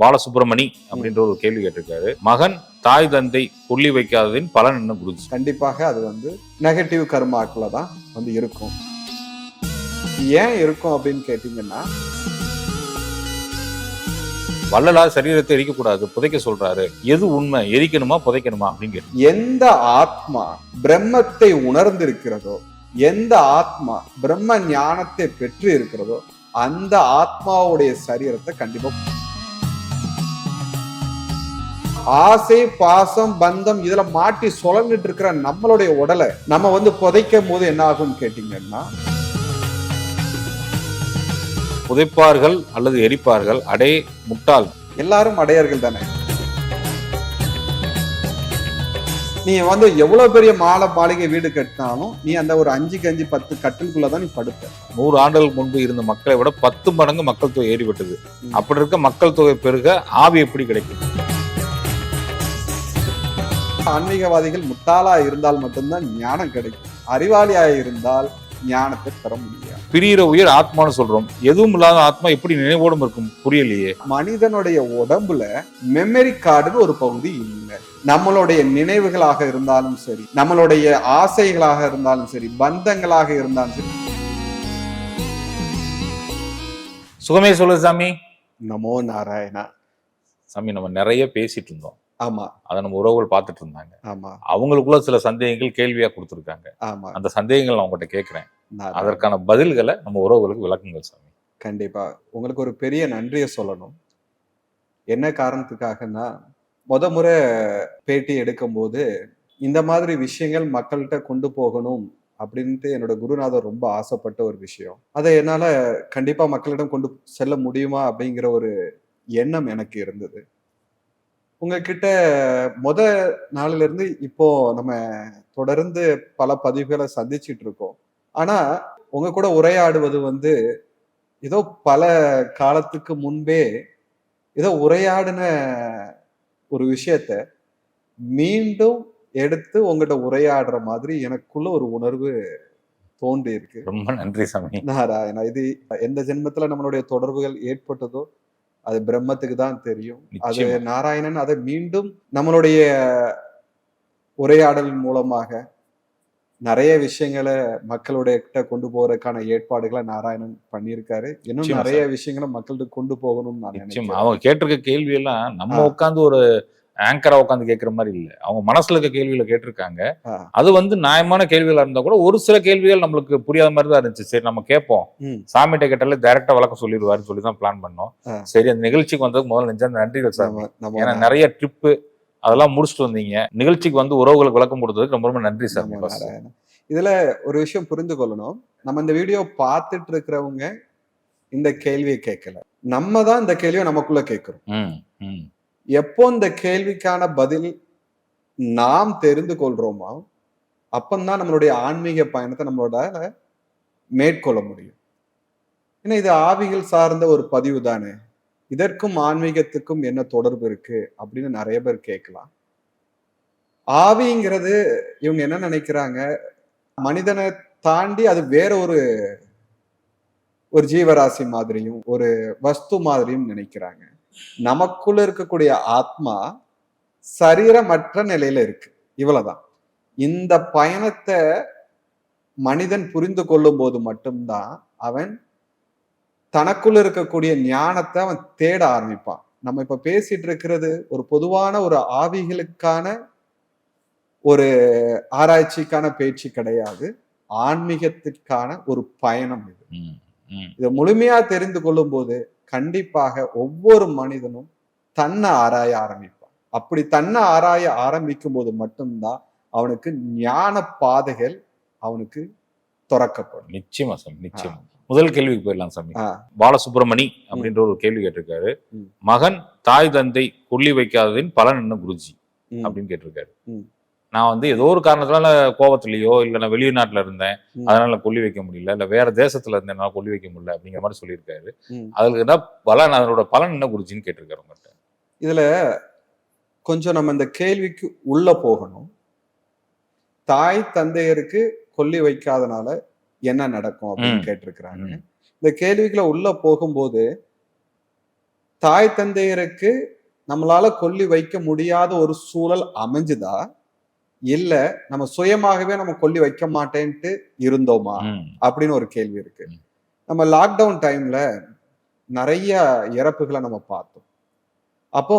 பாலசுப்ரமணி அப்படின்ற ஒரு கேள்வி கேட்டிருக்காரு. மகன் தாய் தந்தை கொல்லி வைக்காததின் பலன் என்ன குருஜி? கண்டிப்பாக அது வந்து நெகட்டிவ் கர்மாக்குள்ள தான் வந்து இருக்கும். ஏன் இருக்கும் அப்படின்னு கேட்டீங்கன்னா வள்ளலார் சரீரத்தை எரிக்கக்கூடாது புதைக்க சொல்றாரு. எது உண்மை? எரிக்கணுமா புதைக்கணுமா அப்படின்னு எந்த ஆத்மா பிரம்மத்தை உணர்ந்திருக்கிறதோ எந்த ஆத்மா பிரம்ம ஞானத்தை பெற்று இருக்கிறதோ அந்த ஆத்மாவுடைய சரீரத்தை கண்டிப்பா ஆசை பாசம் பந்தம் இதுல மாட்டி சுழந்துட்டு இருக்கிற நம்மளுடைய உடலை நம்ம வந்து புதைக்கும் போது என்ன ஆகும்னு கேட்டீங்கன்னா புதைப்பார்கள் அல்லது எரிப்பார்கள் அடே முட்டாள். எல்லாரும் அடையர்கள் தானே? நீ வந்து எவ்வளவு பெரிய மாலை மாளிகை வீடு கட்டினாலும் நீ அந்த ஒரு அஞ்சுக்கு அஞ்சு பத்து கட்டிலுக்குள்ளதான் நீ படுப்ப. நூறு ஆண்டுகளுக்கு முன்பு இருந்த மக்களை விட பத்து மடங்கு மக்கள் தொகை ஏறிவிட்டது. அப்படி இருக்க மக்கள் தொகை பெருக ஆவி எப்படி கிடைக்கும்? ஆன்மீகவாதிகள் முட்டாளா இருந்தால் மட்டும்தான் ஞானம் கிடைக்கும். அறிவாளியா இருந்தால் ஞானத்தை பெற முடியாது. பிரியிற உயிர் ஆத்மான்னு சொல்றோம். எதுவும் இல்லாத ஆத்மா எப்படி நினைவோடும் இருக்கும்? புரியலையே. மனிதனுடைய உடம்புல மெமரி கார்டுன்னு ஒரு பகுதி இல்லை. நம்மளுடைய நினைவுகளாக இருந்தாலும் சரி நம்மளுடைய ஆசைகளாக இருந்தாலும் சரி பந்தங்களாக இருந்தாலும் சரி. சுகமே சொல்லு சாமி. நமோ நாராயணா. சாமி நம்ம நிறைய பேசிட்டு இருந்தோம். ஆமா. அதை நம்ம உறவுகள் பார்த்துட்டு இருந்தாங்க ஆமா. அவங்களுக்குள்ள சில சந்தேகங்கள் கேள்வியா கொடுத்துருக்காங்க. ஆமா. அந்த சந்தேகங்கள் நான் உங்ககிட்ட கேட்கிறேன். அதற்கான பதில்களை நம்ம உறவுகளுக்கு விளக்குங்கள் சாமி. கண்டிப்பா. உங்களுக்கு ஒரு பெரிய நன்றியை சொல்லணும். என்ன காரணத்துக்காகன்னா முத முறை பேட்டி எடுக்கும்போது இந்த மாதிரி விஷயங்கள் மக்கள்கிட்ட கொண்டு போகணும் அப்படின்ட்டு என்னோட குருநாதர் ரொம்ப ஆசைப்பட்ட ஒரு விஷயம். அதை என்னால கண்டிப்பா மக்களிடம் கொண்டு செல்ல முடியுமா அப்படிங்கிற ஒரு எண்ணம் எனக்கு இருந்தது. உங்ககிட்ட முத நாளில இருந்து இப்போ நம்ம தொடர்ந்து பல பதிவுகளை சந்திச்சிட்டு இருக்கோம் ஆனா உங்க கூட உரையாடுவது வந்து ஏதோ பல காலத்துக்கு முன்பே ஏதோ உரையாடின ஒரு விஷயத்த மீண்டும் எடுத்து உங்ககிட்ட உரையாடுற மாதிரி எனக்குள்ள ஒரு உணர்வு தோன்றி இருக்கு ரொம்ப நன்றி சாமி. நாராயணா இது எந்த ஜென்மத்துல நம்மளுடைய தொடர்புகள் ஏற்பட்டதோ அது பிரம்மத்துக்கு தான் தெரியும். அது. நாராயணன் அதை மீண்டும் நம்மளுடைய உரையாடல் மூலமாக நிறைய விஷயங்களை மக்களுடைய கிட்ட கொண்டு போறதுக்கான ஏற்பாடுகளை நாராயணன் பண்ணியிருக்காரு. இன்னும் நிறைய விஷயங்களை மக்கள்கிட்ட கொண்டு போகணும்னு நான் நினைக்கிறேன். அவங்க கேட்டிருக்க கேள்வி எல்லாம் நம்ம. உட்காந்து ஒரு ஆங்கரா உட்காந்து கேட்கிற மாதிரி இல்ல அவங்க மனசுல இருக்க கேள்வியில கேட்டிருக்காங்க. அது வந்து நியாயமான கேள்விகளா இருந்தா கூட ஒரு சில கேள்விகள் நம்மளுக்கு புரியாத மாதிரி தான் இருந்துச்சு சரி நம்ம கேட்போம். சாமிகிட்ட கேட்டாலே டைரக்டா விளக்கம் சொல்லிடுவாருன்னு சொல்லி தான் பிளான் பண்ணோம். சரி அந்த நிகழ்ச்சிக்கு வந்ததுக்கு முதல்ல நெஞ்ச நன்றிகள் நம்ம ஏன்னா நிறைய ட்ரிப்பு அதெல்லாம் முடிச்சுட்டு வந்தீங்க நிகழ்ச்சிக்கு வந்து உறவுகளுக்கு விளக்கம் கொடுத்ததுக்கு ரொம்ப ரொம்ப நன்றி. நாராயணன். இதுல ஒரு விஷயம் புரிந்து கொள்ளணும் நம்ம இந்த வீடியோ பார்த்துட்டு இருக்கிறவங்க இந்த கேள்வியை கேட்கல நம்ம தான் இந்த கேள்வியை நமக்குள்ள கேட்கிறோம். எப்போ இந்த கேள்விக்கான பதில் நாம் தெரிந்து கொள்றோமோ அப்பந்தான் நம்மளுடைய ஆன்மீக பயணத்தை நம்மளோட மேற்கொள்ள முடியும். ஏன்னா இது ஆவிகள் சார்ந்த ஒரு பதிவு தானே. இதற்கும் ஆன்மீகத்துக்கும் என்ன தொடர்பு இருக்கு அப்படின்னு நிறைய பேர் கேட்கலாம். ஆவிங்கிறது இவங்க என்ன நினைக்கிறாங்க? மனிதனை தாண்டி அது வேற ஒரு ஒரு ஜீவராசி மாதிரியும் ஒரு வஸ்து மாதிரியும் நினைக்கிறாங்க. நமக்குள்ள இருக்கக்கூடிய ஆத்மா சரீரமற்ற நிலையில இருக்கு. இவ்வளவுதான். இந்த பயணத்தை மனிதன் புரிந்து கொள்ளும் போது மட்டும்தான் அவன் தனக்குள்ள இருக்கக்கூடிய ஞானத்தை அவன் தேட ஆரம்பிப்பான். நம்ம இப்ப பேசிட்டு இருக்கிறது ஒரு பொதுவான ஒரு ஆவிகளுக்கான ஒரு ஆராய்ச்சிக்கான பேச்சு கிடையாது. ஆன்மீகத்திற்கான ஒரு பயணம் இது. இதை முழுமையா தெரிந்து கொள்ளும் போது கண்டிப்பாக ஒவ்வொரு மனிதனும் தன்னை ஆராய ஆரம்பிப்பான். அப்படி தன்னை ஆராய ஆரம்பிக்கும் போது மட்டும்தான் அவனுக்கு ஞான பாதைகள் அவனுக்கு துறக்கப்படும். நிச்சயமா சாமி நிச்சயமா. முதல் கேள்விக்கு போயிடலாம் சாமி. பாலசுப்ரமணி அப்படின்ற ஒரு கேள்வி கேட்டிருக்காரு. மகன் தாய் தந்தை கொல்லி வைக்காததின் பலன் என்ன குருஜி? அப்படின்னு கேட்டிருக்காரு. நான் வந்து ஏதோ ஒரு காரணத்தினால கோவத்திலேயோ இல்ல நான் வெளிநாட்டுல இருந்தேன். அதனால கொல்லி வைக்க முடியல இல்ல வேற தேசத்துல இருந்தேன் என்னால கொல்லி வைக்க முடியல அப்படிங்கிற மாதிரி சொல்லியிருக்காரு. அதுக்கு என்ன பலன் அதனோட பலன் என்ன குருஜின்னு கேட்டிருக்காரு இதுல கொஞ்சம் நம்ம இந்த கேள்விக்கு உள்ள போகணும் தாய் தந்தையருக்கு கொல்லி வைக்காதனால என்ன நடக்கும் அப்படின்னு. கேட்டிருக்கிறாங்க. இந்த கேள்விக்குள்ள உள்ள போகும்போது தாய் தந்தையருக்கு நம்மளால கொல்லி வைக்க முடியாத ஒரு சூழல் அமைஞ்சுதா இல்ல நம்ம சுயமாகவே நம்ம கொல்லி வைக்க மாட்டேன்ட்டு இருந்தோமா? அப்படின்னு ஒரு கேள்வி இருக்கு. நம்ம லாக்டவுன் டைம்ல நிறைய இறப்புகளை நம்ம பார்த்தோம். அப்போ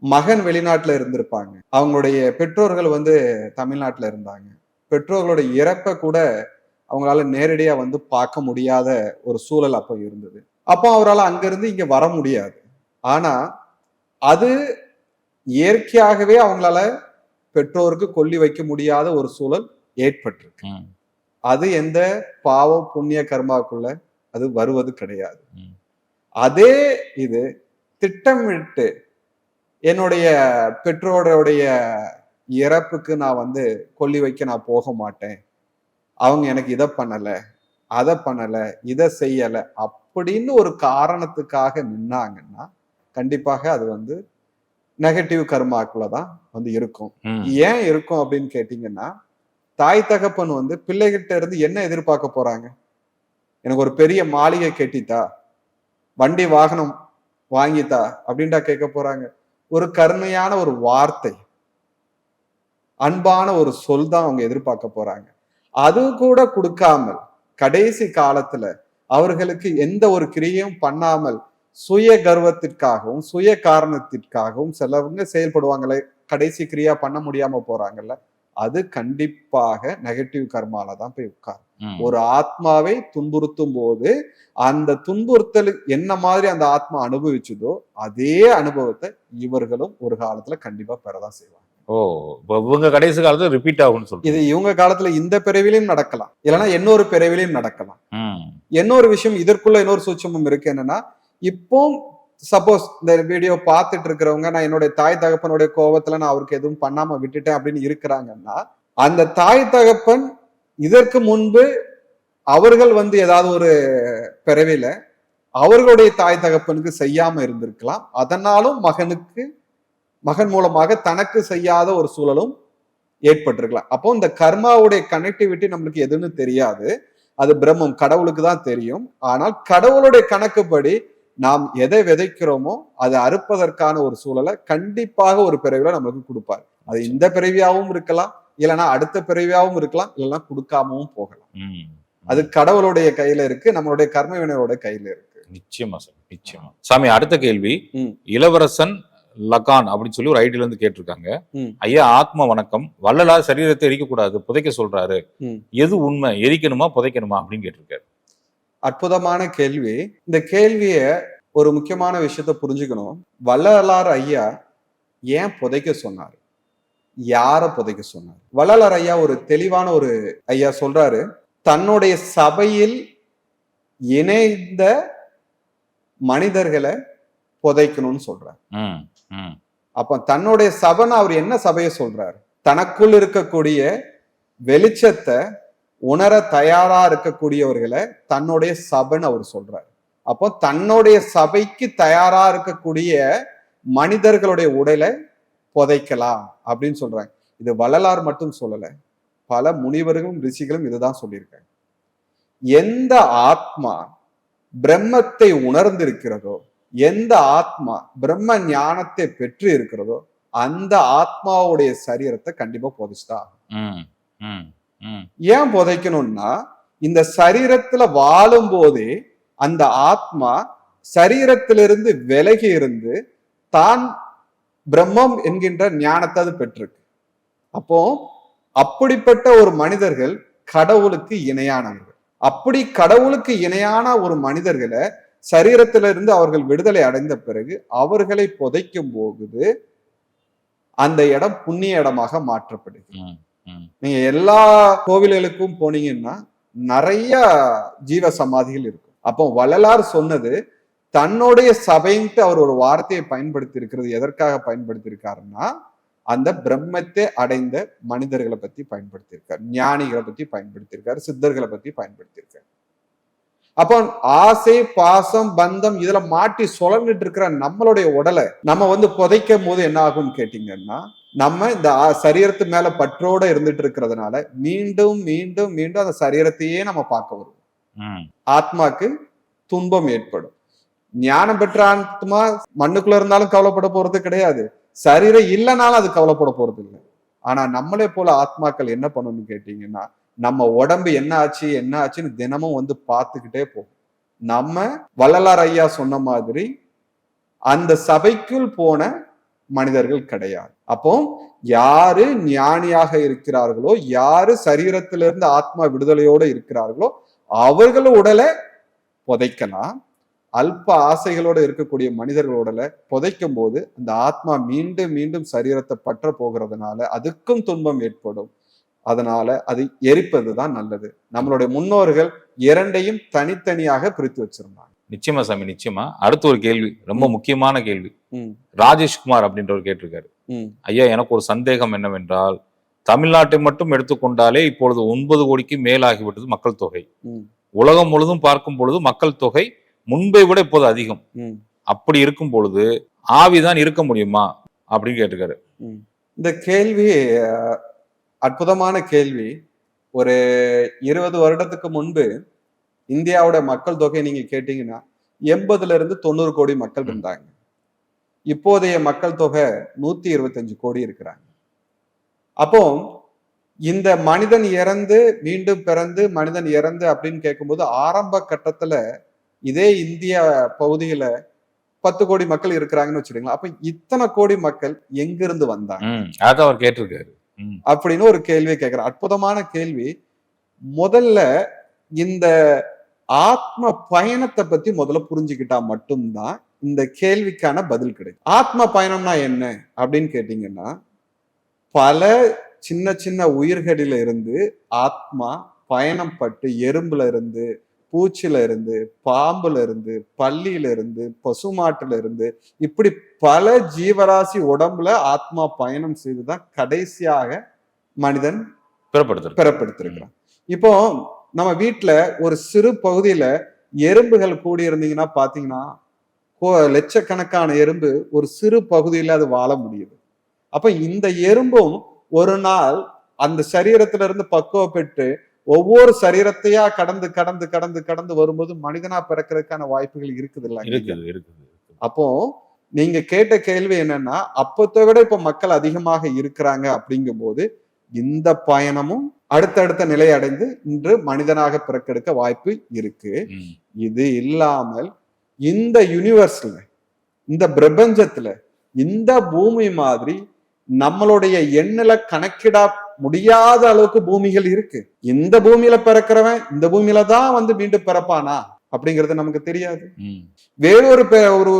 மகன் வெளிநாட்டுல இருந்திருப்பாங்க. அவங்களுடைய பெற்றோர்கள் வந்து தமிழ்நாட்டுல இருந்தாங்க. பெற்றோர்களோட இறப்பை கூட அவங்களால நேரடியா வந்து பார்க்க முடியாத ஒரு சூழல் அப்போ இருந்தது. அப்போ அவரால் அங்கிருந்து இங்க வர முடியாது. ஆனா அது இயற்கையாகவே அவங்களால பெற்றோருக்கு கொல்லி வைக்க முடியாத ஒரு சூழல் ஏற்பட்டிருக்கு. அது எந்த பாவம் புண்ணிய கர்மாக்குள்ள அது வருவது கிடையாது. அதே இது திட்டமிட்டு என்னுடைய பெற்றோருடைய இறப்புக்கு நான் வந்து கொல்லி வைக்க நான் போக மாட்டேன். அவங்க எனக்கு இதை பண்ணல அதை பண்ணல இதை செய்யல அப்படின்னு ஒரு காரணத்துக்காக நின்னாங்கன்னா கண்டிப்பாக அது வந்து நெகட்டிவ் கர்மாக்குள்ள தான் வந்து இருக்கும். ஏன் இருக்கும் அப்படின்னு கேட்டீங்கன்னா தாய் தகப்பன் வந்து பிள்ளைகிட்ட இருந்து என்ன எதிர்பார்க்க போறாங்க? எனக்கு ஒரு பெரிய மாளிகை கட்டித்தா வண்டி வாகனம் வாங்கித்தா அப்படின்டா கேட்க போறாங்க. ஒரு கருணையான ஒரு வார்த்தை அன்பான ஒரு சொல் தான் அவங்க எதிர்பார்க்க போறாங்க. அது கூட கொடுக்காமல் கடைசி காலத்துல அவர்களுக்கு எந்த ஒரு கிரியையும் பண்ணாமல் சுய கர்வத்திற்காகவும் சுய காரணத்திற்காகவும் சிலவங்க செயல்படுவாங்களே. கடைசி கிரியா பண்ண முடியாம போறாங்கல்ல. அது கண்டிப்பாக நெகட்டிவ் கர்மால தான் போய் உட்காரும். ம். ஒரு ஆத்மாவை துன்புறுத்தும் போது அந்த துன்புறுத்தல் என்ன மாதிரி அந்த ஆத்மா அனுபவிச்சதோ அதே அனுபவத்தை இவர்களும் ஒரு காலத்துல கண்டிப்பா பெறதான் செய்வாங்க. ஓ இவங்க கடைசி காலத்துல ரிப்பீட் ஆகும்னு சொல்றீங்க. இது இவங்க காலத்துல இந்த பிறவிலையும் நடக்கலாம். இல்லைன்னா இன்னொரு பிறவிலையும் நடக்கலாம். இன்னொரு விஷயம் இதற்குள்ள இன்னொரு சூட்சமம் இருக்கு என்னன்னா இப்போ சப்போஸ் இந்த வீடியோ பார்த்துட்டு இருக்கிறவங்க நான் என்னுடைய தாய் தகப்பனுடைய கோபத்துல நான் அவருக்கு எதுவும் பண்ணாம விட்டுட்டேன் அப்படின்னு இருக்கிறாங்கன்னா அந்த தாய் தகப்பன் இதற்கு முன்பு அவர்கள் வந்து ஏதாவது ஒரு பிறவில அவர்களுடைய தாய் தகப்பனுக்கு செய்யாம இருந்திருக்கலாம். அதனாலும் மகனுக்கு மகன் மூலமாக தனக்கு செய்யாத ஒரு சூழலும் ஏற்பட்டிருக்கலாம். அப்போ இந்த கர்மாவுடைய கனெக்டிவிட்டி நம்மளுக்கு எதுன்னு தெரியாது. அது பிரம்மம் கடவுளுக்கு தான் தெரியும். ஆனால் கடவுளுடைய கணக்குப்படி நாம் எதை விதைக்கிறோமோ அதை அறுப்பதற்கான ஒரு சூழலை கண்டிப்பாக ஒரு பிறவில நம்மளுக்கு கொடுப்பார். அது இந்த பிறவியாவும் இருக்கலாம் இல்லைன்னா அடுத்த பிறவியாவும் இருக்கலாம் இல்லைன்னா கொடுக்காமவும் போகலாம். அது கடவுளுடைய கையில இருக்கு நம்மளுடைய கர்ம வினையோட கையில இருக்கு. நிச்சயமா சார் நிச்சயமா. சாமி அடுத்த கேள்வி. இளவரசன் லகான் அப்படின்னு சொல்லி ஒரு ஐடியில இருந்து கேட்டிருக்காங்க. ஐயா ஆத்ம வணக்கம். வள்ளலார் சரீரத்தை எரிக்க கூடாது புதைக்க சொல்றாரு. எது உண்மை? எரிக்கணுமா புதைக்கணுமா அப்படின்னு கேட்டிருக்காரு. அற்புதமான கேள்வி. இந்த கேள்விய ஒரு முக்கியமான விஷயத்த புரிஞ்சுக்கணும். வள்ளலார் ஐயா ஏன் புதைக்க சொன்னார்? யார புதைக்க சொன்னார்? வள்ளலார் ஐயா ஒரு தெளிவான ஒரு ஐயா சொல்றாரு. தன்னுடைய சபையில் இணைந்த மனிதர்களை புதைக்கணும்னு சொல்றார். அப்ப தன்னுடைய சபைன்னு அவர் என்ன சபையை சொல்றாரு? தனக்குள் இருக்கக்கூடிய வெளிச்சத்தை உணர தயாரா இருக்கக்கூடியவர்களை தன்னுடைய சபைன்னு அவர் சொல்றாரு. அப்போ தன்னுடைய சபைக்கு தயாரா இருக்கக்கூடிய மனிதர்களுடைய உடலை புதைக்கலாம் அப்படின்னு சொல்றாங்க. இது வள்ளலார் மட்டும் சொல்லலை. பல முனிவர்களும் ரிஷிகளும் இதுதான் சொல்லியிருக்காங்க. எந்த ஆத்மா பிரம்மத்தை உணர்ந்திருக்கிறதோ எந்த ஆத்மா பிரம்ம ஞானத்தை பெற்று இருக்கிறதோ அந்த ஆத்மாவுடைய சரீரத்தை கண்டிப்பா புதைச்சுதான் ஆகணும். ஏன் புதைக்கணும்னா இந்த சரீரத்துல வாழும் போதே அந்த ஆத்மா சரீரத்திலிருந்து விலகி இருந்து தான் பிரம்மம் என்கின்ற ஞானத்தை அது பெற்றிருக்கு. அப்போ அப்படிப்பட்ட ஒரு மனிதர்கள் கடவுளுக்கு இணையானவர்கள். அப்படி கடவுளுக்கு இணையான ஒரு மனிதர்களை சரீரத்திலிருந்து அவர்கள் விடுதலை அடைந்த பிறகு அவர்களை புதைக்கும் போகுது அந்த இடம் புண்ணிய இடமாக மாற்றப்படுது ம், ம். நீங்க எல்லா கோவில்களுக்கும் போனீங்கன்னா நிறைய ஜீவ சமாதிகள் இருக்கும். அப்போ வள்ளலார் சொன்னது தன்னுடைய சபைன்ட்டு அவர் ஒரு வார்த்தையை பயன்படுத்தி இருக்கிறது எதற்காக பயன்படுத்தி இருக்காருன்னா அந்த பிரம்மத்தை அடைந்த மனிதர்களை பத்தி பயன்படுத்தியிருக்காரு. ஞானிகளை பத்தி பயன்படுத்தியிருக்காரு சித்தர்களை பத்தி பயன்படுத்தியிருக்காரு. அப்போ ஆசை பாசம் பந்தம் இதுல மாட்டி சுழந்துட்டு இருக்கிற நம்மளுடைய உடலை நம்ம வந்து புதைக்கும் போது என்ன ஆகும்னு கேட்டீங்கன்னா நம்ம இந்த சரீரத்து மேல பற்றோட இருந்துட்டு இருக்கிறதுனால மீண்டும் மீண்டும் மீண்டும் அந்த சரீரத்தையே நம்ம பார்க்க வருவோம். ம், ஆத்மாக்கு துன்பம் ஏற்படும். ஞானம் பெற்ற ஆத்மா மண்ணுக்குள்ள இருந்தாலும் கவலைப்பட போறது கிடையாது. சரீரம் இல்லைனாலும் அது கவலைப்பட போறது இல்லை. ஆனா நம்மளே போல ஆத்மாக்கள் என்ன பண்ணணும்னு கேட்டீங்கன்னா நம்ம உடம்பு என்ன ஆச்சு என்ன ஆச்சுன்னு தினமும் வந்து பார்த்துக்கிட்டே போகும். நம்ம வள்ளலார் ஐயா சொன்ன மாதிரி அந்த சபைக்குள் போன மனிதர்கள் கிடையாது. அப்போ யாரு ஞானியாக இருக்கிறார்களோ யாரு சரீரத்திலிருந்து ஆத்மா விடுதலையோட இருக்கிறார்களோ அவர்கள் உடலை புதைக்கலாம். அல்ப ஆசைகளோட இருக்கக்கூடிய மனிதர்கள் உடலை புதைக்கும் போது அந்த ஆத்மா மீண்டும் மீண்டும் சரீரத்தை பற்ற போகிறதுனால அதுக்கும் துன்பம் ஏற்படும். அதனால அது எரிப்பது தான் நல்லது. நம்மளுடைய முன்னோர்கள் இரண்டையும் தனித்தனியாக பிரித்து வச்சிருந்தாங்க. நிச்சயமா சாமி நிச்சயமா. அடுத்த ஒரு கேள்வி ரொம்ப முக்கியமான கேள்வி. ராஜேஷ்குமார் அப்படின்றவர் கேட்டிருக்காரு. ஐயா எனக்கு ஒரு சந்தேகம் என்னவென்றால் தமிழ்நாட்டை மட்டும் எடுத்துக்கொண்டாலே இப்பொழுது ஒன்பது கோடிக்கு மேலாகிவிட்டது மக்கள் தொகை. உலகம் முழுதும் பார்க்கும் பொழுது மக்கள் தொகை முன்பை விட இப்போது அதிகம். அப்படி இருக்கும் பொழுது ஆவிதான் இருக்க முடியுமா? அப்படின்னு கேட்டிருக்காரு. இந்த கேள்வி அற்புதமான கேள்வி. ஒரு இருபது வருடத்துக்கு முன்பு இந்தியாவோட மக்கள் தொகை நீங்க கேட்டீங்கன்னா எண்பதுல இருந்து தொண்ணூறு கோடி மக்கள். இருந்தாங்க. இப்போதைய மக்கள் தொகை நூத்தி இருபத்தஞ்சு கோடி இருக்கிறாங்க. அப்போ இந்த மனிதன் இறந்து மீண்டும் பிறந்து மனிதன் இறந்து அப்படின்னு கேட்கும்போது ஆரம்ப கட்டத்துல இதே இந்திய பகுதியில பத்து கோடி மக்கள் இருக்கிறாங்கன்னு வச்சுக்கோங்களேன். அப்ப இத்தனை கோடி மக்கள் எங்கிருந்து வந்தாங்க? ம் அதான் அவர் கேட்டிருக்காரு. அப்படின்னு ஒரு கேள்வியை கேட்கிறேன் அற்புதமான கேள்வி. முதல்ல இந்த ஆத்ம பயணத்தை பத்தி முதல்ல புரிஞ்சுக்கிட்டா மட்டும்தான் இந்த கேள்விக்கான பதில் கிடைக்கும். ஆத்ம பயணம்னா என்ன அப்படின்னு கேட்டீங்கன்னா பல சின்ன சின்ன உயிர்களில இருந்து ஆத்மா பயணம் பட்டு எறும்புல இருந்து பூச்சில இருந்து பாம்புல இருந்து பல்லியில இருந்து பசுமாட்டுல இருந்து இப்படி பல ஜீவராசி உடம்புல ஆத்மா பயணம் செய்துதான் கடைசியாக மனிதன் பிறப்படுத்துறது பிறப்பெடுத்திருக்கிறான். இப்போ நம்ம வீட்ல ஒரு சிறு பகுதியில எறும்புகள் கூடி இருந்தீங்கன்னா பாத்தீங்கன்னா லட்சக்கணக்கான எறும்பு ஒரு சிறு பகுதியில அது வாழ முடியுது. அப்ப இந்த எறும்பும் ஒரு நாள் அந்த சரீரத்துல இருந்து பக்குவப்பட்டு ஒவ்வொரு சரீரத்தையா கடந்து கடந்து கடந்து கடந்து வரும்போது மனிதனா பிறக்கிறதுக்கான வாய்ப்புகள் இருக்குது இல்ல அப்போ நீங்க கேட்ட கேள்வி என்னன்னா அப்பத்தை விட இப்ப மக்கள் அதிகமாக இருக்கிறாங்க அப்படிங்கும்போது இந்த பயணமும் அடுத்தடுத்த நிலை அடைந்து இன்று மனிதனாக பிறக்கெடுக்க வாய்ப்பு இருக்கு. இது இல்லாமல் இந்த யூனிவர்ஸ்ல இந்த பிரபஞ்சத்துல இந்த பூமி மாதிரி நம்மளுடைய எண்ணில கணக்கிட முடியாத அளவுக்கு பூமிகள் இருக்கு. இந்த பூமியில பிறக்கிறவன் இந்த பூமியில தான் வந்து மீண்டும் பிறப்பானா அப்படிங்கிறது நமக்கு தெரியாது. வேறொரு ஒரு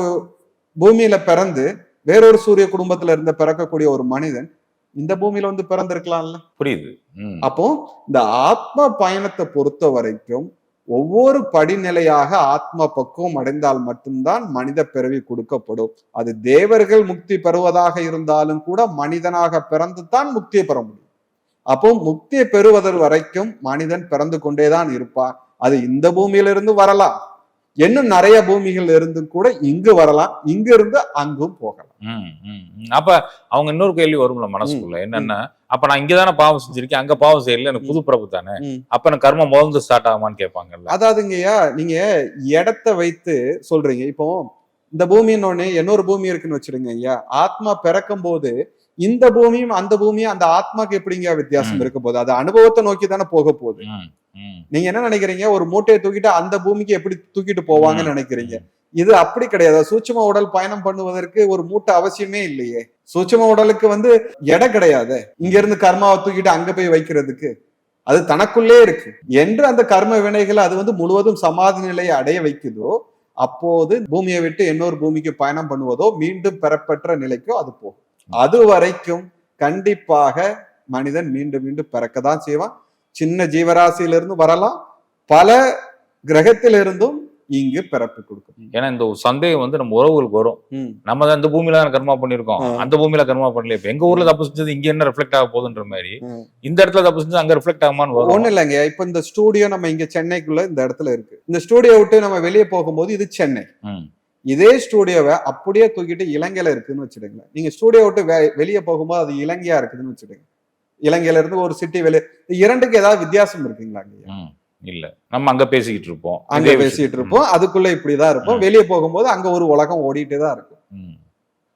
பூமியில பிறந்து வேறொரு சூரிய குடும்பத்துல இருந்து பிறக்கக்கூடிய ஒரு மனிதன் இந்த பூமியில வந்து பிறந்திருக்கலாம்ல? புரியுது. அப்போ இந்த ஆத்ம பயணத்தை பொறுத்த வரைக்கும் ஒவ்வொரு படிநிலையாக ஆத்ம பக்குவம் அடைந்தால் மட்டும்தான் மனித பிறவி கொடுக்கப்படும். அது தேவர்கள் முக்தி பெறுவதாக இருந்தாலும் கூட மனிதனாக பிறந்து தான் முக்தியை பெற முடியும். அப்போ முக்தியை பெறுவதற்கு வரைக்கும் மனிதன் பிறந்து கொண்டேதான் இருப்பான். அது இந்த பூமியிலிருந்து வரலாம். இன்னும் நிறைய பூமிகள் இருந்து கூட இங்கு வரலாம். இங்க இருந்து அங்கும் போகலாம். அப்ப அவங்க இன்னொரு கேள்வி வரும்ல மனசுக்குள்ள. என்னன்னா அப்ப நான் இங்கதானே பாவம் செஞ்சிருக்கேன் அங்க பாவம் செய்யல எனக்கு புது பிறப்பு தானே. அப்ப எனக்கு கர்மம் முதல்ந்து ஸ்டார்ட் ஆகுமான்னு கேட்பாங்கல்ல. அதாவதுங்கய்யா நீங்க இடத்த வைத்து சொல்றீங்க. இப்போ இந்த பூமின்னு ஒண்ணு இன்னொரு பூமி இருக்குன்னு வச்சிடுங்க ஐயா ஆத்மா பிறக்கும் போது இந்த பூமியும் அந்த பூமியும் அந்த ஆத்மாக்கு எப்படிங்க வித்தியாசம். இருக்க போகுது? அது அனுபவத்தை நோக்கி தானே போக போகுது. நீங்க என்ன நினைக்கிறீங்க? ஒரு மூட்டையை தூக்கிட்டு அந்த பூமிக்கு எப்படி தூக்கிட்டு போவாங்கன்னு. நினைக்கிறீங்க? இது அப்படி கிடையாது. சூட்சும உடல் பயணம் பண்ணுவதற்கு ஒரு மூட்டை அவசியமே இல்லையே. சூட்சும உடலுக்கு வந்து எடை கிடையாது. இங்க இருந்து கர்மாவை தூக்கிட்டு அங்க போய் வைக்கிறதுக்கு. அது தனக்குள்ளே இருக்கு. என்று அந்த கர்ம வினைகளை அது வந்து முழுவதும் சமாதி நிலையை அடைய வைக்குதோ அப்போது பூமியை விட்டு இன்னொரு பூமிக்கு பயணம் பண்ணுவதோ மீண்டும் பெறப்பெற்ற நிலைக்கோ அது போகும். அது வரைக்கும் கண்டிப்பாக மனிதன் மீண்டும் மீண்டும் பிறக்கதான் செய்வான். சின்ன ஜீவராசியிலிருந்து வரலாம். பல கிரகத்திலிருந்தும் இங்கு பிறப்பு கொடுக்கும். ஏன்னா இந்த சந்தேகம் வந்து நம்ம உறவுகளுக்கு வரும். நம்ம தான் இந்த பூமியில தான் கர்மா பண்ணிருக்கோம். அந்த பூமியில கர்மா பண்ணல இப்ப எங்க ஊர்ல தப்பு செஞ்சது இங்க என்ன ரிஃப்ளெக்ட் ஆக போகுதுன்ற மாதிரி. இந்த இடத்துல தப்பு செஞ்சது அங்க ரிஃப்ளெக்ட் ஆகுமான்னு வரும். ஒண்ணு இல்லைங்க. இப்ப இந்த ஸ்டூடியோ நம்ம இங்க சென்னைக்குள்ள இந்த இடத்துல இருக்கு. இந்த ஸ்டூடியோ விட்டு நம்ம வெளியே போகும்போது இது சென்னை. இதே ஸ்டூடியோவை அப்படியே தூக்கிட்டு இலங்கையில இருக்குன்னு வச்சுடுங்களேன் நீங்க ஸ்டூடியோ விட்டு வெ- வெளியே போகும்போது அது இலங்கையா இருக்குதுன்னு வச்சுடுங்க இலங்கையில இருந்து ஒரு சிட்டி வெளியே இரண்டுக்கு ஏதாவது வித்தியாசம் இருக்குங்களா ஐயா? இல்ல. நம்ம அங்க பேசிக்கிட்டு இருப்போம். அங்க. பேசிட்டு இருப்போம். அதுக்குள்ள இப்படிதான் இருப்போம். வெளியே போகும்போது அங்க ஒரு உலகம் ஓடிட்டே தான் இருக்கும்.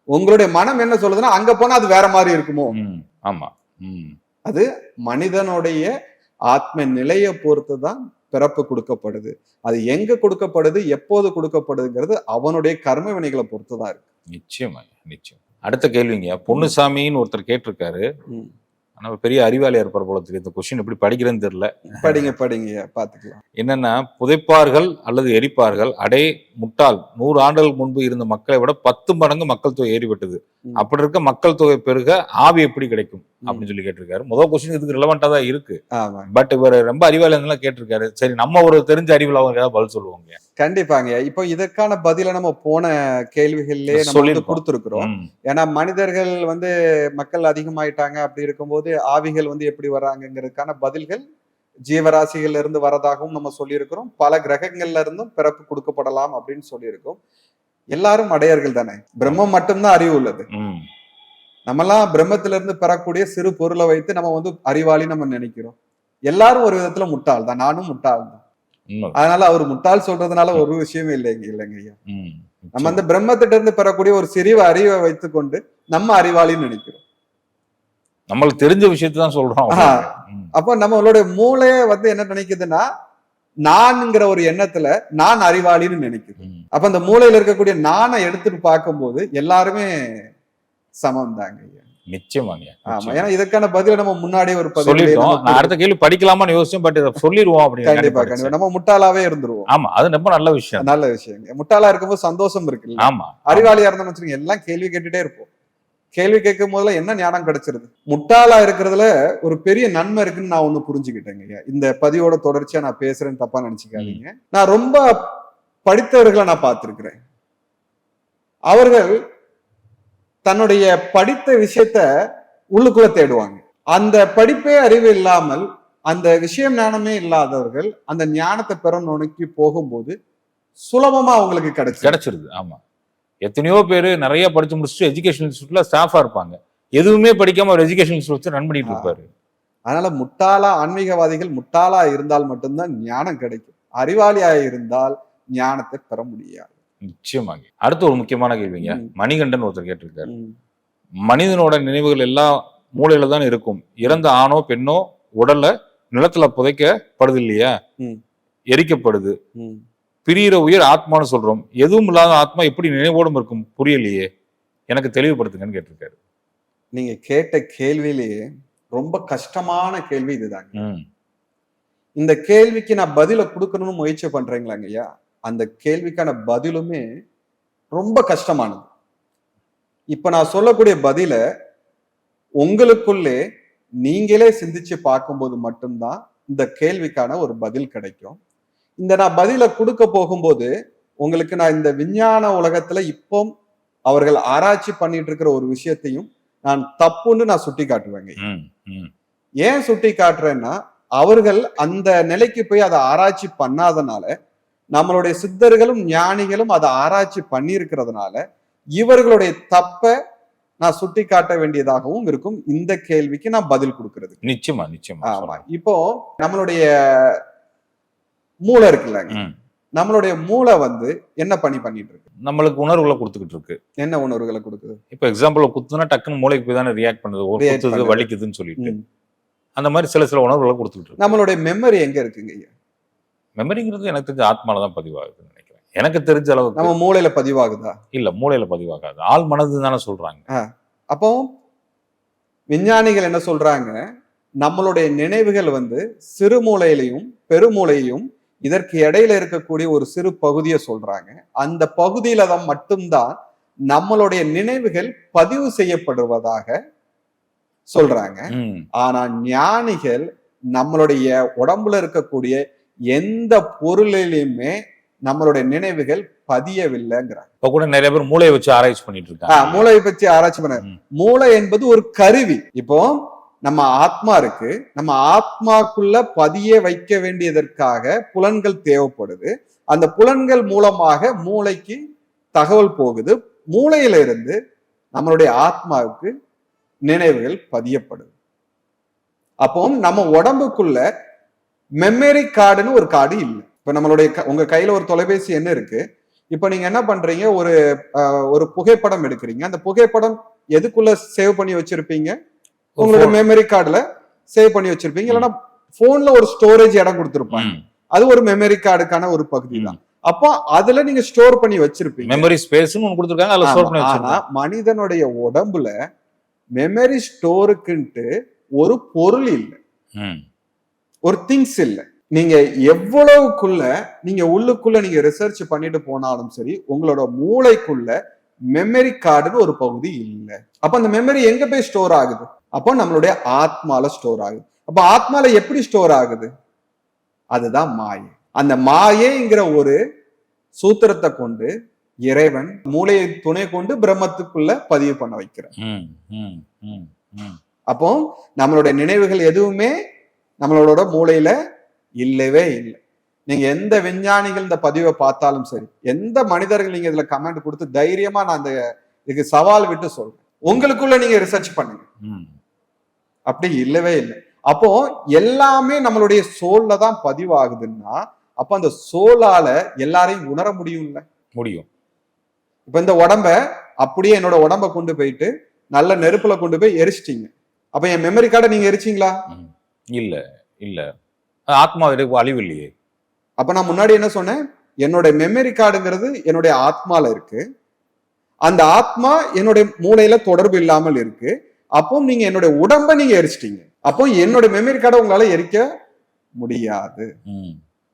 உங்களுடைய மனம் என்ன சொல்லுதுன்னா அங்க போனா அது வேற மாதிரி இருக்குமோ? ஆமா. ம், மனிதனுடைய ஆத்ம நிலையை பொறுத்து தான் பிறப்பு கொடுக்கப்படுது. அது எங்க கொடுக்கப்படுது எப்போது கொடுக்கப்படுதுங்கிறது அவனுடைய கர்ம வினைகளை பொறுத்து தான் இருக்கு. நிச்சயமா நிச்சயம். அடுத்த கேள்விங்க பொன்னுசாமின்னு ஒருத்தர் கேட்டிருக்காரு. ம். ஆனா பெரிய அறிவாளியா இருப்பார் போல தெரியும் இந்த கொஸ்டின் எப்படி படிக்கிறேன்னு தெரியல. படிங்க படிங்க பாத்துக்கலாம். என்னன்னா புதைப்பார்கள் அல்லது எரிப்பார்கள் அடே முட்டாள் நூறு ஆண்டுகளுக்கு முன்பு இருந்த மக்களை விட பத்து மடங்கு மக்கள் தொகை ஏறிவிட்டது. அப்படி இருக்க மக்கள் தொகை பெருக ஆவி எப்படி கிடைக்கும்? அப்படின்னு சொல்லி கேட்டிருக்காரு. முதல் கொஸ்டின் இதுக்கு ரிலவெண்டா தான் இருக்கு. பட் இவர் ரொம்ப அறிவாளி கேட்டிருக்காரு. சரி நம்ம ஒரு தெரிஞ்ச அறிவில் அவங்க ஏதாவது பதில் சொல்லுவாங்க? கண்டிப்பாங்க. இப்போ இதற்கான பதில நம்ம போன கேள்விகள்லயே நம்ம வந்து. கொடுத்துருக்குறோம். ஏன்னா மனிதர்கள் வந்து மக்கள் அதிகமாயிட்டாங்க அப்படி இருக்கும்போது ஆவிகள் வந்து எப்படி வராங்கங்கிறதுக்கான பதில்கள் ஜீவராசிகள்ல இருந்து வரதாகவும் நம்ம சொல்லியிருக்கிறோம். பல கிரகங்கள்ல இருந்தும் பிறப்பு கொடுக்கப்படலாம் அப்படின்னு சொல்லியிருக்கோம். எல்லாரும் அடையர்கள் தானே? பிரம்மம் மட்டும்தான் அறிவு உள்ளது. நம்மலாம் பிரம்மத்துல இருந்து பெறக்கூடிய சிறு பொருளை வைத்து நம்ம வந்து அறிவாளி நம்ம நினைக்கிறோம். எல்லாரும் ஒரு விதத்துல முட்டாள் தான். நானும் முட்டாள் தான். அதனால அவர் முட்டாள் சொல்றதுனால ஒரு விஷயமே இல்லைங்க இல்லைங்க ஐயா. நம்ம அந்த பிரம்மத்திட்ட இருந்து பெறக்கூடிய ஒரு சிறிய அறிவை வைத்துக்கொண்டு நம்ம அறிவாளின்னு நினைக்கிறோம். நம்மளுக்கு தெரிஞ்ச விஷயத்தை தான் சொல்றோம். அப்போ நம்மளுடைய மூளையே வந்து என்ன நினைக்குதுன்னா நான்ங்கிற ஒரு எண்ணத்துல நான் அறிவாளின்னு நினைக்குது. அப்ப அந்த மூளையில இருக்கக்கூடிய நானை எடுத்துட்டு பார்க்கும்போது எல்லாருமே சமம் தாங்க நிச்சயமாங்க ஆமா. ஏன்னா இதற்கான பதில நம்ம முன்னாடியே ஒரு சொல்லிட்டோம் நான் அடுத்த கேள்வி படிக்கலாமான்னு யோசிச்சேன் பட் இதை சொல்லிடுவோம் அப்படின்னு கண்டிப்பா நினைப்பேன். கண்டிப்பா. நம்ம முட்டாளாவே இருந்துருவோம். ஆமா அது ரொம்ப நல்ல விஷயம். நல்ல விஷயங்க. முட்டாளா இருக்கும்போது சந்தோஷம் இருக்குல்ல. ஆமா. அறிவாளியா இருந்தோம்னு வச்சுக்கோங்க எல்லாம் கேள்வி கேட்டுட்டே இருப்போம். கேள்வி கேட்கும் போதுல என்ன ஞானம் கிடைச்சிருது? முட்டாளா இருக்கிறதுல ஒரு பெரிய நன்மை இருக்குன்னு நான் ஒண்ணு புரிஞ்சுக்கிட்டேங்க இந்த பதிவோட தொடர்ச்சியா நான் பேசுறேன்னு தப்பா நினைச்சுக்காதீங்க. நான் ரொம்ப படித்தவர்களை நான் பார்த்திருக்கிறேன். அவர்கள் தன்னுடைய படித்த விஷயத்த உள்ளுக்குள்ள தேடுவாங்க. அந்த படிப்பே அறிவு இல்லாமல் அந்த விஷயம் ஞானமே இல்லாதவர்கள் அந்த ஞானத்தை பெற நோக்கி போகும்போது சுலபமா அவங்களுக்கு கிடைச்சு கிடைச்சிருது ஆமா. எத்தனையோ பேர் நிறைய படிச்சு முடிச்சுட்டு எஜுகேஷன் இன்ஸ்டியூட்ல ஸ்டாஃபா இருப்பாங்க. எதுவுமே படிக்காம ஒரு எஜுகேஷன் இன்ஸ்டியூட் ரன் பண்ணிட்டு இருப்பாரு. அதனால முட்டாளா ஆன்மீகவாதிகள் முட்டாளா இருந்தால் மட்டும்தான் ஞானம் கிடைக்கும். அறிவாளியா இருந்தால் ஞானத்தை பெற முடியாது. நிச்சயமாங்க. அடுத்து ஒரு முக்கியமான கேள்விங்க. மணிகண்டன் ஒருத்தர் கேட்டிருக்காரு. மனிதனோட நினைவுகள் எல்லாம் மூளையில தான் இருக்கும். இறந்த ஆணோ பெண்ணோ உடல்ல நிலத்துல புதைக்கப்படுது இல்லையா. எரிக்கப்படுது. பிரியிற உயிர் ஆத்மான்னு சொல்றோம். எதுவும் இல்லாத ஆத்மா எப்படி நினைவோடும் இருக்கும்? புரியலையே. எனக்கு தெளிவுபடுத்துங்கன்னு கேட்டிருக்காரு. நீங்க கேட்ட கேள்வியிலேயே ரொம்ப கஷ்டமான கேள்வி இதுதாங்க. இந்த கேள்விக்கு நான் பதில கொடுக்கணும்னு முயற்சி பண்றீங்களாங்க ஐயா? அந்த கேள்விக்கான பதிலுமே ரொம்ப கஷ்டமானது. இப்ப நான் சொல்லக்கூடிய பதில உங்களுக்குள்ளே நீங்களே சிந்திச்சு பார்க்கும்போது மட்டும்தான் இந்த கேள்விக்கான ஒரு பதில் கிடைக்கும். இந்த நான் பதில கொடுக்க போகும்போது உங்களுக்கு நான் இந்த விஞ்ஞான உலகத்துல இப்போ அவர்கள் ஆராய்ச்சி பண்ணிட்டு இருக்கிற ஒரு விஷயத்தையும் நான் தப்புன்னு நான் சுட்டி காட்டுவேங்க. ஏன் சுட்டி காட்டுறேன்னா அவர்கள் அந்த நிலைக்கு போய் அதை ஆராய்ச்சி பண்ணாதனால நம்மளுடைய சித்தர்களும் ஞானிகளும் அதை ஆராய்ச்சி பண்ணியிருக்கிறதுனால இவர்களுடைய தப்ப நான் சுட்டி காட்ட வேண்டியதாகவும் இருக்கும். இந்த கேள்விக்கு நான் பதில் கொடுக்கிறது நிச்சயமா நிச்சயமா. ஆமா. இப்போ நம்மளுடைய மூளை இருக்குல்லங்க ம். நம்மளுடைய மூளை வந்து என்ன பண்ணி பண்ணிட்டு இருக்கு நம்மளுக்கு உணர்வுகளை கொடுத்துக்கிட்டு இருக்கு. என்ன உணர்வுகளை கொடுக்குது? இப்ப எக்ஸாம்பிள் குத்துனா டக்குன்னு மூளைக்கு போய் தானே ரியாக்ட் பண்ணுது. ஒரு. வலிக்குதுன்னு சொல்லிட்டு. அந்த மாதிரி சில சில உணர்வுகளை கொடுத்துக்கிட்டு இருக்கு. நம்மளுடைய மெமரி எங்க இருக்குங்க ஐயா? மெமரிங்கிறது எனக்கு தெரிஞ்ச ஆத்மால தான் பதிவாகுதுன்னு நினைக்கிறேன். எனக்கு தெரிஞ்ச அளவுக்கு நம்ம மூளையில பதிவாகுதா? இல்ல மூளையில பதிவாகாது. ஆள் மனது தானே சொல்றாங்க அப்போ விஞ்ஞானிகள் என்ன சொல்றாங்க? நம்மளுடைய நினைவுகள் வந்து சிறுமூளையிலையும் பெருமூளையும் இதற்கு இடையில இருக்கக்கூடிய ஒரு சிறு பகுதியை சொல்றாங்க. அந்த பகுதியில தான் மட்டும்தான் நம்மளுடைய நினைவுகள் பதிவு செய்யப்படுவதாக சொல்றாங்க. ஆனா ஞானிகள் நம்மளுடைய உடம்புல இருக்கக்கூடிய எந்த பொருளிலுமே நம்மளுடைய நினைவுகள் பதியவில்லைங்கிறாங்க. இப்ப கூட நிறைய பேர் மூளையை வச்சு ஆராய்ச்சி பண்ணிட்டு இருக்காங்க. மூளையை பற்றி ஆராய்ச்சி பண்ண. மூளை என்பது ஒரு கருவி. இப்போ நம்ம ஆத்மா இருக்கு. நம்ம ஆத்மாக்குள்ள பதிய வைக்க வேண்டியதற்காக புலன்கள் தேவைப்படுது. அந்த புலன்கள் மூலமாக மூளைக்கு தகவல் போகுது. மூளையில இருந்து நம்மளுடைய ஆத்மாவுக்கு நினைவுகள் பதியப்படுது. அப்போ நம்ம உடம்புக்குள்ள மெமரி கார்டுன்னு ஒரு கார்டு இல்லை. இப்ப நம்மளுடைய க- உங்க கையில ஒரு தொலைபேசி என்ன இருக்கு. இப்ப நீங்க என்ன பண்றீங்க? ஒரு ஒரு புகைப்படம் எடுக்கிறீங்க. அந்த புகைப்படம் எதுக்குள்ள சேவ் பண்ணி வச்சிருப்பீங்க? உங்களோட மெமரி கார்டுல சேவ் பண்ணி வச்சிருப்பீங்க. இல்லைன்னா போன்ல ஒரு ஸ்டோரேஜ் இடம் கொடுத்திருப்பாங்க. அது ஒரு மெமரி கார்டுக்கான ஒரு பகுதி தான். அப்போ அதுல நீங்க ஸ்டோர் பண்ணி வச்சிருப்பீங்க. மெமரி ஒன்று கொடுத்துருக்காங்க. அதில் ஸ்டோர் பண்ணி ஆனா மனிதனுடைய உடம்புல மெமரி ஸ்டோருக்குன்ட்டு ஒரு பொருள் இல்லை. ஒரு திங்ஸ் இல்லை. நீங்க எவ்வளவுக்குள்ள நீங்க உள்ளுக்குள்ள நீங்க ரிசர்ச் பண்ணிட்டு போனாலும் சரி உங்களோட மூளைக்குள்ள மெமரி கார்டுன்னு ஒரு பகுதி இல்லை. அப்ப அந்த மெமரி எங்க போய் ஸ்டோர் ஆகுது? அப்போ நம்மளுடைய ஆத்மால ஸ்டோர் ஆகுது. அப்ப ஆத்மால எப்படி ஸ்டோர் ஆகுது? அதுதான் மாயை. அந்த மாயைங்கிற ஒரு சூத்திரத்தை கொண்டு இறைவன் மூளையை துணை கொண்டு பிரம்மத்துக்குள்ள பதிவு பண்ண வைக்கிறார். அப்போ நம்மளுடைய நினைவுகள் எதுவுமே நம்மளோட மூளையில இல்லவே இல்லை. நீங்க எந்த விஞ்ஞானிகள் இந்த பதிவை பார்த்தாலும் சரி எந்த மனிதர்கள் நீங்க இதுல கமெண்ட் கொடுத்து தைரியமா நான் அந்த இதுக்கு சவால் விட்டு சொல்றேன். உங்களுக்குள்ள நீங்க ரிசர்ச் பண்ணுங்க. அப்படி இல்லவே இல்லை. அப்போ எல்லாமே நம்மளுடைய சோல்ல தான் பதிவாகுதுன்னா அப்ப அந்த சோலால எல்லாரையும் உணர முடியும்ல? முடியும். இப்ப இந்த உடம்ப அப்படியே என்னோட உடம்ப கொண்டு போயிட்டு நல்ல நெருப்புல கொண்டு போய் எரிச்சிட்டீங்க. அப்ப என் மெமரி கார்டை நீங்க எரிச்சிங்களா. இல்ல இல்ல. ஆத்மா அழிவு இல்லையே. அப்ப நான் முன்னாடி என்ன சொன்னேன்? என்னோட மெமரி கார்டுங்கிறது என்னுடைய ஆத்மால இருக்கு. அந்த ஆத்மா என்னுடைய மூளையில தொடர்பு இல்லாமல் இருக்கு. அப்போ நீங்க என்னுடைய உடம்ப நீங்க எரிச்சிட்டீங்க. அப்போ என்னோட மெமரி கார்டை உங்களால எரிக்க முடியாது.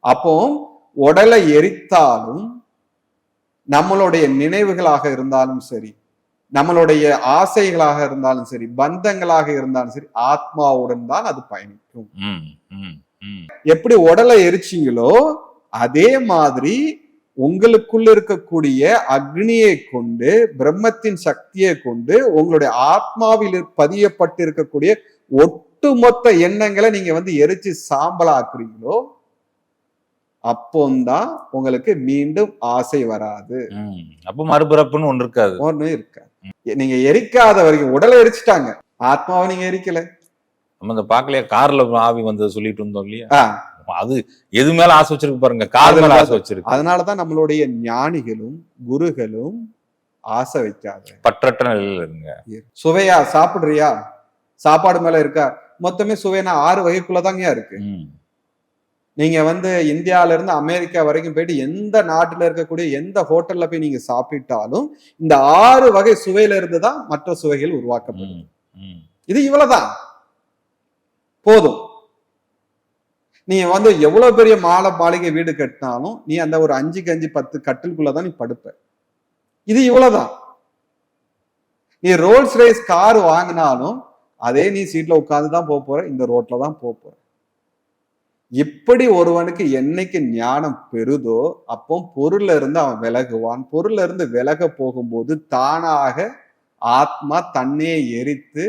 அப்போ உடலை எரித்தாலும் நம்மளுடைய நினைவுகளாக இருந்தாலும் சரி நம்மளுடைய ஆசைகளாக இருந்தாலும் சரி பந்தங்களாக இருந்தாலும் சரி ஆத்மாவுடன் தான் அது பயணிக்கும். எப்படி உடலை எரிச்சீங்களோ அதே மாதிரி உங்களுக்குள்ள இருக்கக்கூடிய அக்னியை கொண்டு பிரம்மத்தின் சக்தியை கொண்டு உங்களுடைய ஆத்மாவில் பதியப்பட்டு இருக்கக்கூடிய ஒட்டுமொத்த எண்ணங்களை நீங்க வந்து எரிச்சு சாம்பலாக்குறீங்களோ அப்போந்தான் உங்களுக்கு மீண்டும் ஆசை வராது. அப்போ மறுபிறப்புன்னு ஒன்று இருக்காது. ஒண்ணும் இருக்காது. நீங்க எரிக்காத வரைக்கும் உடலை எரிச்சிட்டாங்க. ஆத்மாவை நீங்க எரிக்கல. நம்ம இந்த பார்க்கலையா? கார்ல ஆவி வந்தது சொல்லிட்டு இருந்தோம் இல்லையா? அது எது மேல ஆசை வச்சிருக்கு பாருங்க கார் மேல ஆசை வச்சிருக்கு. அதனாலதான் நம்மளுடைய ஞானிகளும் குருகளும் ஆசை வைக்காத. பற்றற்ற நிலையில இருங்க. சுவையா சாப்பிடுறியா? சாப்பாடு மேல இருக்கா மொத்தமே சுவைனா ஆறு வகைக்குள்ளதாங்கயா இருக்கு. நீங்க வந்து இந்தியால இருந்து அமெரிக்கா வரைக்கும் போயிட்டு எந்த நாட்டுல இருக்கக்கூடிய எந்த ஹோட்டல்ல போய் நீங்க சாப்பிட்டாலும் இந்த ஆறு வகை சுவையில இருந்து தான் மற்ற சுவைகள் உருவாக்கப்படும் இது இவ்வளவுதான். போதும். நீ வந்து எவ்வளவு பெரிய மாலை மாளிகை வீடு கட்டினாலும் நீ அந்த ஒரு அஞ்சுக்கு அஞ்சு பத்து கட்டிலுக்குள்ளதான் நீ படுப்ப. இது இவ்வளவுதான். நீ ரோல்ஸ் ரைஸ் கார் வாங்கினாலும் அதே நீ சீட்ல உட்காந்து தான் போக போற இந்த ரோட்ல தான் போக போற. இப்படி ஒருவனுக்கு என்னைக்கு ஞானம் பெறுதோ அப்போ பொருள்ல இருந்து அவன் விலகுவான். பொருள்ல இருந்து விலக போகும்போது தானாக ஆத்மா தன்னையே எரித்து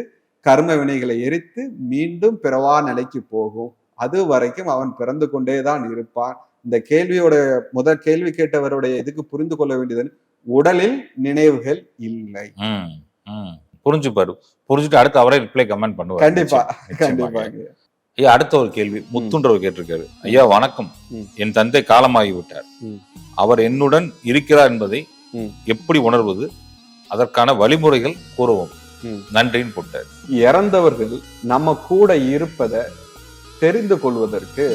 கர்ம வினைகளை எரித்து மீண்டும் பிறவா நிலைக்கு போகும். அது வரைக்கும் அவன் பிறந்து கொண்டே தான் இருப்பான். இந்த கேள்வியோட முதல் கேள்வி கேட்டவருடைய இதுக்கு புரிந்து கொள்ள வேண்டியது உடலில் நினைவுகள் இல்லை. ம் புரிஞ்சுப்பாரு. புரிஞ்சுட்டு அடுத்து அவரே ரிப்ளை கமெண்ட் பண்ணுவார். கண்டிப்பா. கண்டிப்பாங்க. ஐயா அடுத்த ஒரு கேள்வி. முத்துன்றவர் கேட்டிருக்காரு. ஐயா வணக்கம். என் தந்தை காலமாகி விட்டார். அவர் என்னுடன் இருக்கிறார் என்பதை. எப்படி உணர்வது? அதற்கான வழிமுறைகள் கூறவும். நன்றின்னு போட்டார். இறந்தவர்கள் நம்ம கூட இருப்பதை தெரிந்து கொள்வதற்கு